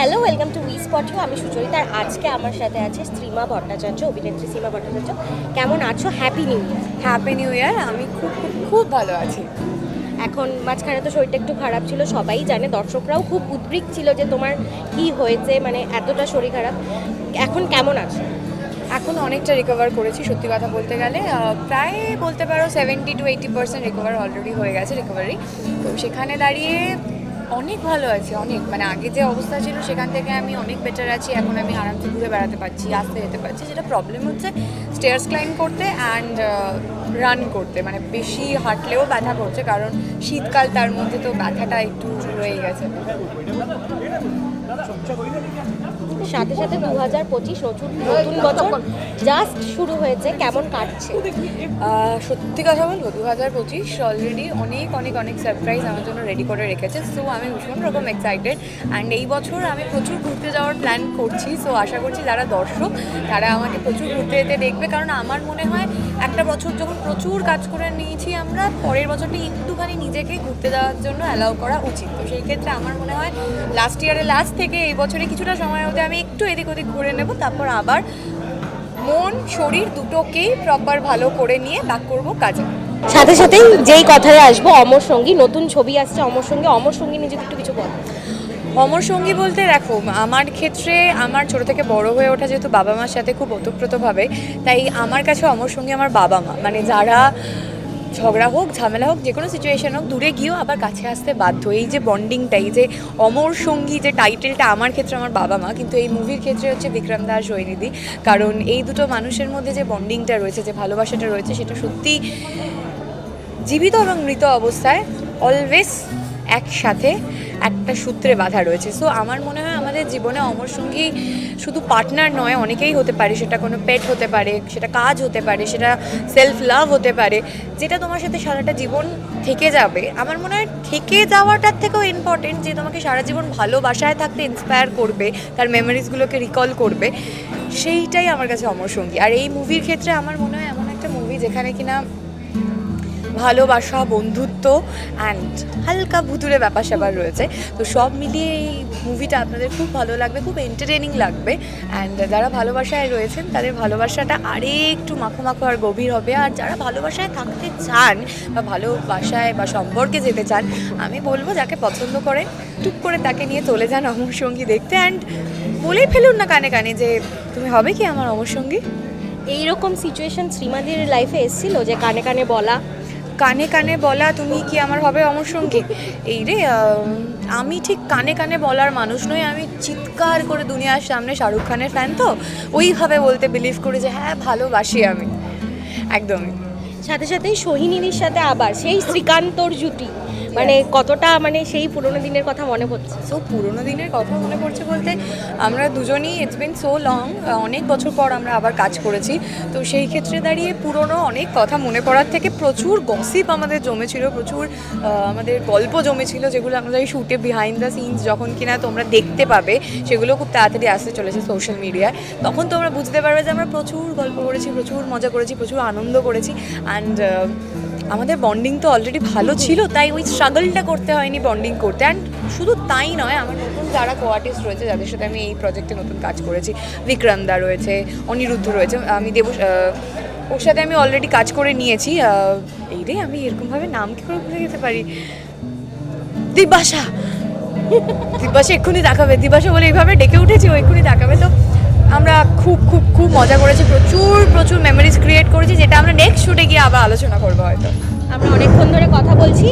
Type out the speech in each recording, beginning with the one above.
Hello welcome to we spot you আমি সুচরিতা আর আজকে আমার সাথে আছে শ্রীমা ভট্টাচার্য অভিনেত্রী শ্রীমা ভট্টাচার্য। কেমন আছো? Happy new year happy new year আমি খুব খুব খুব ভালো আছি। এখন মাঝখানে তো শরীরটা একটু খারাপ ছিল সবাই জানে দর্শকরাও খুব উদ্গ্রীক ছিল যে তোমার কি হয়েছে মানে এতটা শরীর খারাপ। এখন কেমন আছো? এখন অনেকটা রিকভার করেছি সত্যি কথা বলতে গেলে। প্রায় বলতে পারো seventy two eighty percent recover already হয়ে গেছে রিকভারি তো সেখানে দাঁড়িয়ে অনেক ভালো আছি, অনেক। মানে আগে যে অবস্থা ছিল সেখান থেকে আমি অনেক বেটার আছি, এখন আমি আরামসে ঘুরে বেড়াতে পারছি, আসতে যেতে পারছি। যেটা প্রবলেম হচ্ছে স্টেয়ার্স ক্লাইম করতে অ্যান্ড রান করতে। মানে বেশি হাঁটলেও ব্যথা করছে, কারণ শীতকাল তার মধ্যে তো ব্যথাটা একটু রয়ে গেছে। সাথে সাথে দু হাজার পঁচিশ নতুন নতুন বছর জাস্ট শুরু হয়েছে, কেমন কাটছে? সত্যি কথা বলব দু হাজার পঁচিশ অলরেডি অনেক অনেক অনেক সারপ্রাইজ আমার জন্য রেডি করে রেখেছে। সো আমি ভীষণ রকম এক্সাইটেড অ্যান্ড এই বছর আমি প্রচুর ঘুরতে যাওয়ার প্ল্যান করছি। সো আশা করছি যারা দর্শক, তারা আমাকে প্রচুর ঘুরতে যেতে দেখবে। কারণ আমার মনে হয় একটা বছর যখন প্রচুর কাজ করে নিয়েছি আমরা, পরের বছরটি একটুখানি নিজেকে ঘুরতে যাওয়ার জন্য অ্যালাউ করা উচিত। তো সেই ক্ষেত্রে আমার মনে হয় লাস্ট ইয়ারে লাস্ট থেকে এই বছরে কিছুটা সময় মধ্যে আমি একটু এদিক ওদিক ঘুরে নেব, তারপর আবার মন, শরীর দুটোকেই প্রপার ভালো করে নিয়ে ব্যাক করব কাজে। সাথে সাথেই যেই কথায় আসব, অমর সঙ্গী, নতুন ছবি আসছে অমর সঙ্গী। অমর সঙ্গী যদি একটু কিছু বল। অমর সঙ্গী বলতে দেখো, আমার ক্ষেত্রে আমার ছোট থেকে বড় হয়ে ওঠা যেহেতু বাবা মার সাথে খুব ওতপ্রোতভাবে, তাই আমার কাছে অমর সঙ্গী আমার বাবা মা। মানে যারা ঝগড়া হোক, ঝামেলা হোক যে কোনো সিচুয়েশন হোক, দূরে গিয়েও আবার কাছে আসতে বাধ্য। এই যে বন্ডিংটা এই যে অমর সঙ্গী যে টাইটেলটা আমার ক্ষেত্রে আমার বাবা মা, কিন্তু এই মুভির ক্ষেত্রে হচ্ছে বিক্রম দাস, জয়নিধি। কারণ এই দুটো মানুষের মধ্যে যে বন্ডিংটা রয়েছে, যে ভালোবাসাটা রয়েছে, সেটা সত্যি জীবিত এবং মৃত অবস্থায় অলওয়েজ একসাথে একটা সূত্রে বাঁধা রয়েছে। সো আমার মনে হয় আমাদের জীবনে অমর সঙ্গী শুধু পার্টনার নয়, অনেকেই হতে পারে, সেটা কোনো পেট হতে পারে, সেটা কাজ হতে পারে, সেটা সেলফ লাভ হতে পারে, যেটা তোমার সাথে সারাটা জীবন থেকে যাবে। আমার মনে হয় থেকে যাওয়াটার থেকেও ইম্পর্টেন্ট যে তোমাকে সারা জীবন ভালোবাসায় থাকতে ইন্সপায়ার করবে, তার মেমোরিজগুলোকে রিকল করবে, সেইটাই আমার কাছে অমর সঙ্গী। আর এই মুভির ক্ষেত্রে আমার মনে হয় এমন একটা মুভি যেখানে কিনা ভালোবাসা, বন্ধুত্ব অ্যান্ড হালকা ভুতুরে ব্যাপার স্যাপার রয়েছে। তো সব মিলিয়ে এই মুভিটা আপনাদের খুব ভালো লাগবে, খুব এন্টারটেনিং লাগবে অ্যান্ড যারা ভালোবাসায় রয়েছেন, তাদের ভালোবাসাটা আরে একটু মাখো মাখো আর গভীর হবে। আর যারা ভালোবাসায় থাকতে চান বা ভালোবাসায় বা সম্পর্কে যেতে চান, আমি বলব যাকে পছন্দ করে টুক করে তাকে নিয়ে চলে যান অমর সঙ্গী দেখতে অ্যান্ড বলেই ফেলুন না কানে কানে যে তুমি হবে কি আমার অমর সঙ্গী? এইরকম সিচুয়েশন শ্রীমাদির লাইফে এসেছিল যে কানে কানে বলা কানে কানে বলা তুমি কি আমার হবে অমর সঙ্গী? এই রে আমি ঠিক কানে কানে বলার মানুষ নই, আমি চিৎকার করে দুনিয়ার সামনে শাহরুখ খানের ফ্যান তো, ওইভাবে বলতে বিলিভ করি যে হ্যাঁ ভালোবাসি আমি। একদমই। সাথে সাথেই সোহিনীর সাথে আবার সেই শ্রীকান্তর জুটি। মানে কতটা মানে সেই পুরোনো দিনের কথা মনে পড়ছে? সো পুরোনো দিনের কথা মনে পড়ছে বলতে আমরা দুজনই ইটস বিন সো লং অনেক বছর পর আমরা আবার কাজ করেছি। তো সেই ক্ষেত্রে দাঁড়িয়ে পুরনো অনেক কথা মনে পড়ার থেকে প্রচুর গসিপ আমাদের জমেছিল, প্রচুর আমাদের গল্প জমেছিল, যেগুলো আমাদের শ্যুটে বিহাইন্ড দ্য সিনস যখন কিনা তোমরা দেখতে পাবে, সেগুলো খুব তাড়াতাড়ি আসতে চলেছে সোশ্যাল মিডিয়ায় তখন তোমরা বুঝতে পারবে যে আমরা প্রচুর গল্প করেছি, প্রচুর মজা করেছি, প্রচুর আনন্দ করেছি। অ্যান্ড আমাদের বন্ডিং তো অলরেডি ভালো ছিল, তাই ওই স্ট্রাগলটা করতে হয়নি বন্ডিং করতে। অ্যান্ড শুধু তাই নয়, আমার নতুন যারা কো আর্টিস্ট রয়েছে, যাদের সাথে আমি এই প্রজেক্টে নতুন কাজ করেছি বিক্রম দা রয়েছে, অনিরুদ্ধ রয়েছে, আমি দেব ওর সাথে আমি অলরেডি কাজ করে নিয়েছি। এই রে, আমি এরকমভাবে নাম কি করে ভুলে যেতে পারি? দিবাসা দিবাসা এক্ষুনি দেখাবে দিবাসা বলে এইভাবে ডেকে উঠেছি, ও এক্ষুনি দেখাবে। তো আমরা খুব খুব খুব মজা করেছি। প্রচুর প্রচুর মেমোরিজ ক্রিয়েট করেছি, যেটা আমরা নেক্সট শুটে গিয়ে আবার আলোচনা করব হয়তো। আমরা অনেকক্ষণ ধরে কথা বলছি।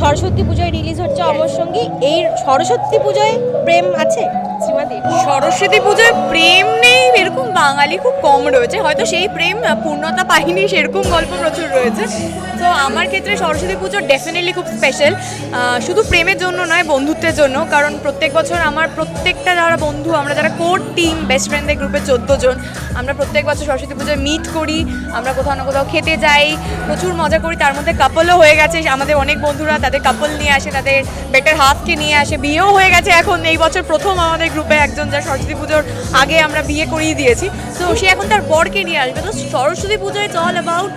সরস্বতী পুজোয় রিলিজ হচ্ছে অমর সঙ্গী। এই সরস্বতী পুজোয় প্রেম আছে? সরস্বতী পুজোয় প্রেম নেই, এরকম বাঙালি খুব কম রয়েছে। হয়তো সেই প্রেম পূর্ণতা পায়নি, সেরকম গল্প প্রচুর রয়েছে। তো আমার ক্ষেত্রে সরস্বতী পুজো ডেফিনেটলি খুব স্পেশাল শুধু প্রেমের জন্য নয়, বন্ধুত্বের জন্য। কারণ প্রত্যেক বছর আমার প্রত্যেকটা যারা বন্ধু, আমরা যারা কোর টিম বেস্ট ফ্রেন্ডদের গ্রুপে চোদ্দ জন, আমরা প্রত্যেক বছর সরস্বতী পুজোয় মিট করি। আমরা কোথাও না কোথাও খেতে যাই, প্রচুর মজা করি। তার মধ্যে কাপলও হয়ে গেছে আমাদের অনেক বন্ধুরা তাদের কাপল নিয়ে আসে তাদের বেটার হাফকে নিয়ে আসে বিয়েও হয়ে গেছে এখন এই বছর প্রথম আমাদের গ্রুপে একজন যা সরস্বতী পুজোর আগে আমরা বিয়ে করিয়ে দিয়েছি। তো সে এখন তার বরকে নিয়ে আসবে। তো সরস্বতী পুজোয় ইটস অল অ্যাবাউট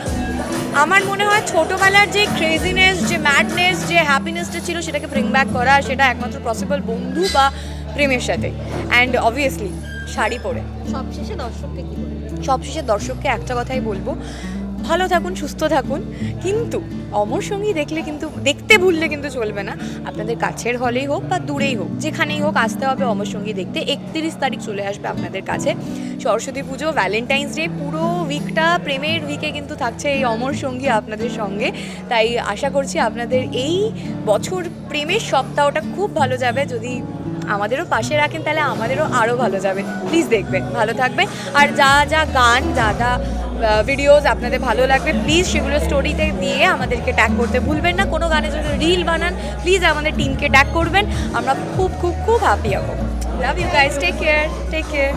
আমার মনে হয় ছোটোবেলার যে ক্রেজিনেস যে ম্যাডনেস যে হ্যাপিনেসটা ছিল সেটাকে ব্রিং ব্যাক করা সেটা একমাত্র পসিবল বন্ধু বা প্রেমের সাথে। অ্যান্ড অবভিয়াসলি শাড়ি পরে। সবশেষে দর্শককে কি সবশেষে দর্শককে একটা কথাই বলব ভালো থাকুন, সুস্থ থাকুন। কিন্তু অমর সঙ্গী দেখলে কিন্তু, দেখতে ভুললে কিন্তু চলবে না। আপনাদের কাছের হলেই হোক বা দূরেই হোক, যেখানেই হোক আসতে হবে অমর সঙ্গী দেখতে। একত্রিশ তারিখ চলে আসবে আপনাদের কাছে। সরস্বতী পুজো ভ্যালেন্টাইন্স ডে পুরো উইকটা প্রেমের উইকে কিন্তু থাকছে এই অমর সঙ্গী আপনাদের সঙ্গে। তাই আশা করছি আপনাদের এই বছর প্রেমের সপ্তাহটা খুব ভালো যাবে। যদি আমাদেরও পাশে রাখেন, তাহলে আমাদেরও আরও ভালো যাবে। প্লিজ দেখবেন, ভালো থাকবে আর যা যা গান, যা যা ভিডিওস আপনাদের ভালো লাগবে প্লিজ সেগুলো স্টোরিতে দিয়ে আমাদেরকে ট্যাগ করতে ভুলবেন না। কোনো গানে যদি রিল বানান প্লিজ আমাদের টিমকে ট্যাগ করবেন। আমরা খুব খুব খুব হ্যাপি হব। Love you guys take care take care